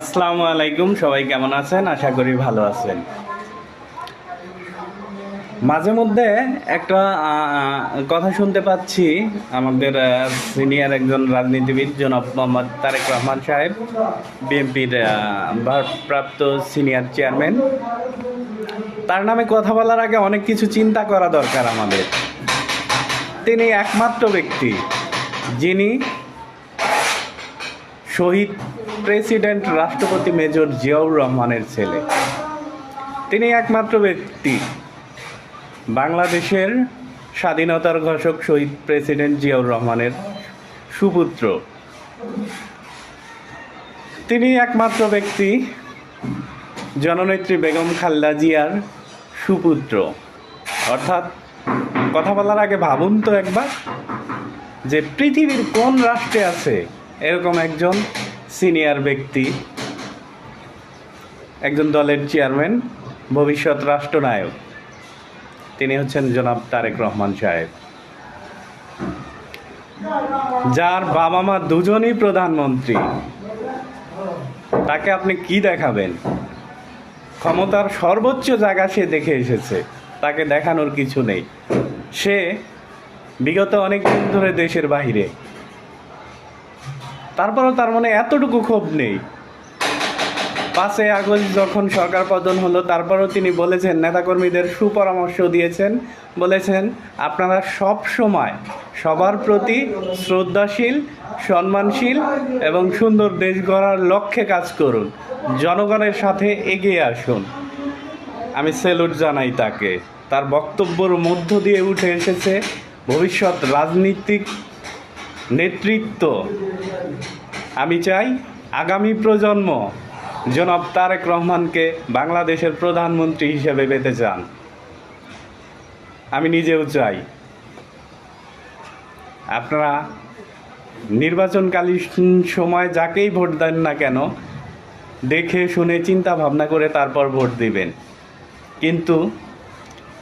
আসসালামু আলাইকুম, সবাই কেমন আছেন? আশা করি ভালো আছেন। মাঝে মধ্যে একটা কথা শুনতে পাচ্ছি আমাদের সিনিয়র একজন রাজনীতিবিদ, জনাব মোহাম্মদ তারেক রহমান সাহেব, বিএনপির ভারপ্রাপ্ত সিনিয়র চেয়ারম্যান তার নামে কথা বলার আগে অনেক কিছু চিন্তা করা দরকার আমাদের। তিনি একমাত্র ব্যক্তি যিনি শহীদ প্রেসিডেন্ট রাষ্ট্রপতি মেজর জিয়াউর রহমানের ছেলে। তিনি একমাত্র ব্যক্তি। বাংলাদেশের স্বাধীনতার ঘোষক শহীদ প্রেসিডেন্ট জিয়াউর রহমানের সুপুত্র। তিনি একমাত্র ব্যক্তি, জননেত্রী বেগম খালেদা জিয়ার সুপুত্র। অর্থাৎ কথা বলার আগে ভাবুন তো একবার যে পৃথিবীর কোন রাষ্ট্রে আছে এরকম একজন সিনিয়র ব্যক্তি, একজন দলের চেয়ারম্যান, ভবিষ্যৎ রাষ্ট্রনায়ক। তিনি হচ্ছেন জনাব তারেক রহমান সাহেব। যার বাবা মা দুজনই প্রধানমন্ত্রী। তাকে আপনি কি দেখাবেন? ক্ষমতার সর্বোচ্চ জায়গা সে দেখে এসেছে। তাকে দেখানোর কিছু নেই। সে বিগত অনেক দিন ধরে দেশের বাইরে তারপরেও তার মনে এতটুকু ক্ষোভ নেই। পাঁচই আগস্ট যখন সরকার পতন হলো, তারপরেও তিনি বলেছেন, নেতাকর্মীদের সুপরামর্শ দিয়েছেন। বলেছেন, আপনারা সব সময় সবার প্রতি শ্রদ্ধাশীল, সম্মানশীল এবং সুন্দর দেশ গড়ার লক্ষ্যে কাজ করুন। জনগণের সাথে এগিয়ে আসুন। আমি সেলুট জানাই তাকে। তার বক্তব্যর মধ্য দিয়ে উঠে এসেছে, ভবিষ্যৎ রাজনীতিক নেতৃত্ব। আমি চাই আগামী প্রজন্ম জনাব তারেক রহমানকে বাংলাদেশের প্রধানমন্ত্রী হিসেবে পেতে চান। আমি নিজেও চাই। আপনারা নির্বাচনকালীন সময় যাকেই ভোট দেন না কেন, দেখে শুনে চিন্তা ভাবনা করে তারপর ভোট দিবেন। কিন্তু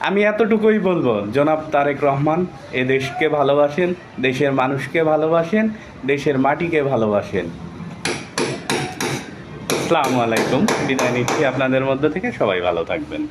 আমি এতটুকুই বলব, জনাব তারেক রহমান, এ দেশকে ভালোবাসেন, দেশের মানুষকে ভালোবাসেন, দেশের মাটিকে ভালোবাসেন। আসসালামু আলাইকুম, বিদায় নিচ্ছি আপনাদের মধ্যে থেকে, সবাই ভালো থাকবেন।